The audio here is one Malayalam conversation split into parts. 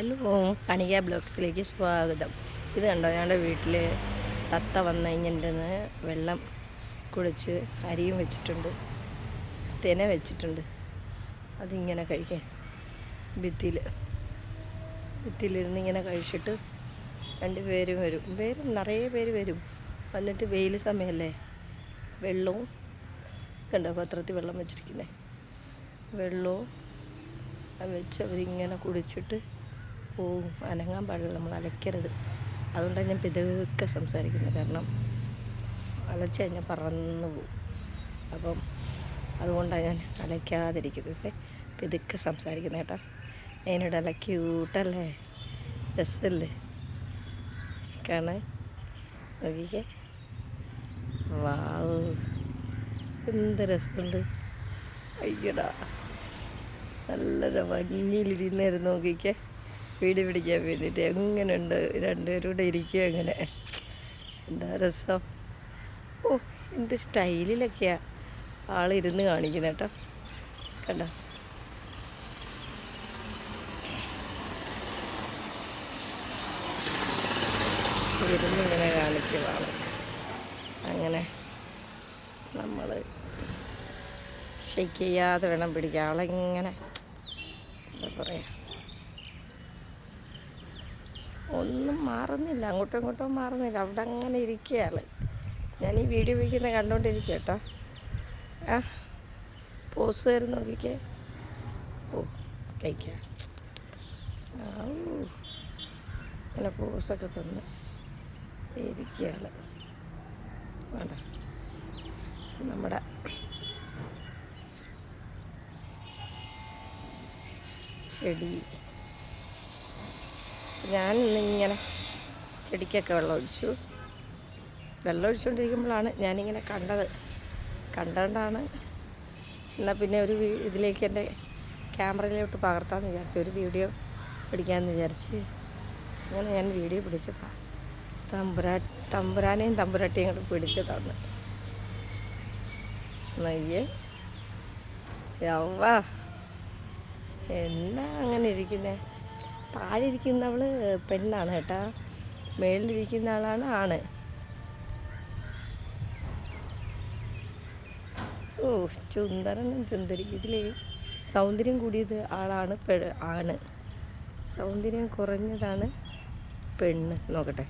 ഹലോ കണിക ബ്ലോക്സിലേക്ക് സ്വാഗതം. ഇത് കണ്ടോ ഞങ്ങളുടെ വീട്ടിൽ തത്ത വന്നു കഴിഞ്ഞിട്ടുണ്ടെന്ന് വെള്ളം കുടിച്ച് അരിയും വെച്ചിട്ടുണ്ട് തെന വെച്ചിട്ടുണ്ട്. അതിങ്ങനെ കഴിക്കാൻ ഭിത്തിയിൽ ഭിത്തിയിലിരുന്ന് ഇങ്ങനെ കഴിച്ചിട്ട് രണ്ട് പേരും വരും. പേരും നിറയെ പേര് വരും. വന്നിട്ട് വെയിൽ സമയമല്ലേ വെള്ളവും കണ്ടോ പത്രത്തിൽ വെള്ളം വെച്ചിരിക്കുന്നത് വെള്ളവും വെച്ച് അവരിങ്ങനെ കുടിച്ചിട്ട് പോവും. അനങ്ങാൻ പാടില്ല. നമ്മൾ അലയ്ക്കരുത്. അതുകൊണ്ടാണ് ഞാൻ പിതുക്കെ സംസാരിക്കുന്നത്. കാരണം അലച്ച് കഴിഞ്ഞാൽ പറന്നു പോവും. അപ്പം അതുകൊണ്ടാണ് ഞാൻ അലയ്ക്കാതിരിക്കുന്നത്. പിതുക്കെ സംസാരിക്കുന്നത് കേട്ടോ. അതിനോട് അല്ല ക്യൂട്ടല്ലേ രസമല്ലേ? കാണാൻ നോക്കിക്കേ. വാവ്. എന്ത് രസമുണ്ട്. അയ്യടാ. നല്ലൊരു മഞ്ഞിലിരുന്നായിരുന്നു നോക്കിക്കേ. വീട് പിടിക്കാൻ വേണ്ടിയിട്ട് എങ്ങനെയുണ്ട് രണ്ടുപേരും കൂടെ ഇരിക്കുക എങ്ങനെ എന്താ രസം? ഓ എന്ത് സ്റ്റൈലിലൊക്കെയാ ആളിരുന്ന് കാണിക്കുന്നത് കേട്ടോ. കണ്ടോ? ഇരുന്ന് ഇങ്ങനെ കാണിക്കുവാണ് അങ്ങനെ നമ്മൾ ഷെയ്ക്ക് ചെയ്യാതെ വേണം പിടിക്കുക ആളെങ്ങനെ എന്താ പറയുക ഒന്നും മാറുന്നില്ല. അങ്ങോട്ടും ഇങ്ങോട്ടും മാറുന്നില്ല. അവിടെ അങ്ങനെ ഇരിക്കുകയാണ് ഞാൻ ഈ വീഡിയോ പിടിക്കുന്ന കണ്ടുകൊണ്ടിരിക്കുക കേട്ടോ. ആ പോസ് തരും നോക്കിക്കേ. ഓ കഴിക്കാം. പോസൊക്കെ തന്ന് ഇരിക്കുകയാണ് വേണ്ട. നമ്മുടെ ചെടി. ഞാൻ ഇന്നിങ്ങനെ ചെടിക്കൊക്കെ വെള്ളം ഒഴിച്ചു വെള്ളം ഒഴിച്ചുകൊണ്ടിരിക്കുമ്പോഴാണ് ഞാനിങ്ങനെ കണ്ടത്. കണ്ടുകൊണ്ടാണ് എന്നാൽ പിന്നെ ഒരു ഇതിലേക്ക് എന്റെ ക്യാമറയിലോട്ട് പകർത്താമെന്ന് വിചാരിച്ചു ഒരു വീഡിയോ പിടിക്കാമെന്ന് വിചാരിച്ച് അങ്ങനെ ഞാൻ വീഡിയോ പിടിച്ചതാണ് തമ്പുരാ തമ്പുരാനെയും തമ്പുരാട്ടിയും കൂടെ പിടിച്ചതാണ് നെയ്യ്. യവ്വാ. എന്നാ അങ്ങനെ ഇരിക്കുന്നേ? താഴെ ഇരിക്കുന്നവൾ പെണ്ണാണ് കേട്ടാ. മേളിലിരിക്കുന്ന ആളാണ് ആണ്. ഓ ചുന്ദരനും ചുന്ദരി ഇതിൽ സൗന്ദര്യം കൂടിയത് ആളാണ് പെ ആണ്. സൗന്ദര്യം കുറഞ്ഞതാണ് പെണ്ണ്. നോക്കട്ടെ.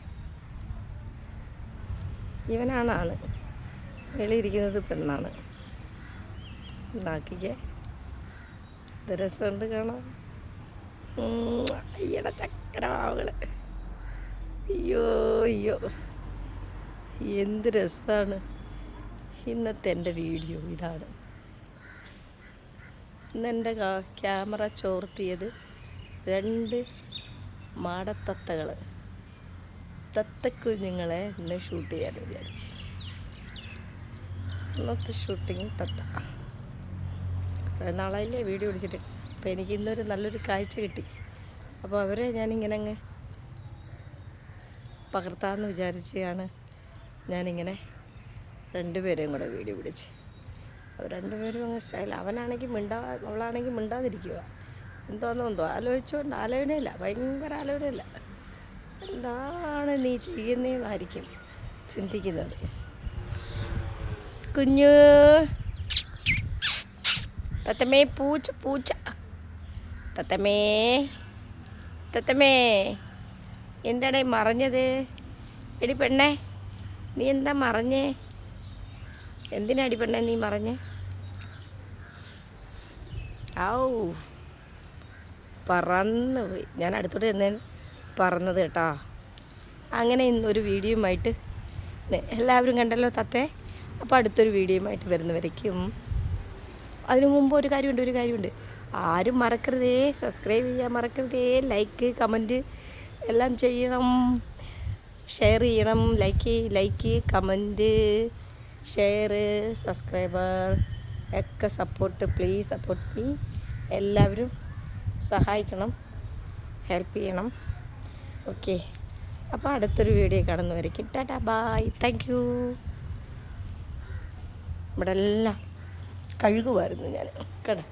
ഇവനാണ് ആണ് വെളിയിരിക്കുന്നത് പെണ്ണാണ്. നാക്കിക്കേ രസമുണ്ട് കാണാൻ. ഉം, അയ്യട ചക്രമാവുകൾ അയ്യോ അയ്യോ. എന്ത് രസമാണ് ഇന്നത്തെ എന്റെ വീഡിയോ ഇതാണ്. ഇന്ന് എന്റെ ക്യാമറ ചോർത്തിയത് രണ്ട് മാടത്തത്തകൾ തത്തക്കുഞ്ഞുങ്ങളെ ഇന്ന് ഷൂട്ട് ചെയ്യാൻ വിചാരിച്ചു. ഇന്നത്തെ ഷൂട്ടിങ് തത്ത. നാളെ വീഡിയോ പിടിച്ചിട്ട്. അപ്പോൾ എനിക്ക് ഇന്നൊരു നല്ലൊരു കാഴ്ച കിട്ടി. അപ്പോൾ അവരെ ഞാനിങ്ങനെ അങ്ങ് പകർത്താമെന്ന് വിചാരിച്ചാണ് ഞാനിങ്ങനെ രണ്ടുപേരെയും കൂടെ വീഡിയോ പിടിച്ച്. അവർ രണ്ടുപേരും അങ്ങ് സ്റ്റൈൽ. അവനാണെങ്കിൽ മിണ്ടാ അവളാണെങ്കിൽ മിണ്ടാതിരിക്കുക. എന്തോന്നോ എന്തോ ആലോചിച്ചുകൊണ്ട് ആലോചനയില്ല ഭയങ്കര ആലോചനയില്ല. എന്താണ് നീ ചെയ്യുന്നതെന്നായിരിക്കും ചിന്തിക്കുന്നത്. കുഞ്ഞു. തത്തമ്മേ പൂച്ച പൂച്ച. തത്തമ്മേ തത്തമ്മേ എന്താടേ മറഞ്ഞത്? എടി പെണ്ണേ നീ എന്താ മറഞ്ഞേ? എന്തിനാ അടി പെണ്ണേ നീ മറഞ്ഞേ? ഔ പറന്നു പോയി. ഞാൻ അടുത്തോട്ട് ചെന്നേ പറന്നത് കേട്ടോ. അങ്ങനെ ഇന്നൊരു വീഡിയോയുമായിട്ട് എല്ലാവരും കണ്ടല്ലോ തത്തേ? അപ്പോൾ അടുത്തൊരു വീഡിയോയുമായിട്ട് വരുന്നവരേക്കും. അതിനു മുമ്പ് ഒരു കാര്യമുണ്ട് ഒരു കാര്യമുണ്ട്. ആരും മറക്കരുതേ. സബ്സ്ക്രൈബ് ചെയ്യാൻ മറക്കരുതേ. ലൈക്ക് കമന്റ് എല്ലാം ചെയ്യണം. ഷെയർ ചെയ്യണം. Like like comment share subscriber ഒക്കെ സപ്പോർട്ട് പ്ലീസ് സപ്പോർട്ട് മീ എല്ലാവരും സഹായിക്കണം. ഹെൽപ്പ് ചെയ്യണം. ഓക്കെ അപ്പോൾ അടുത്തൊരു വീഡിയോ കാണുന്നവരേക്കും ടാറ്റാ ബായ് താങ്ക് യു ഇവിടെ എല്ലാം കഴുകുമായിരുന്നു ഞാൻ. കേട്ടോ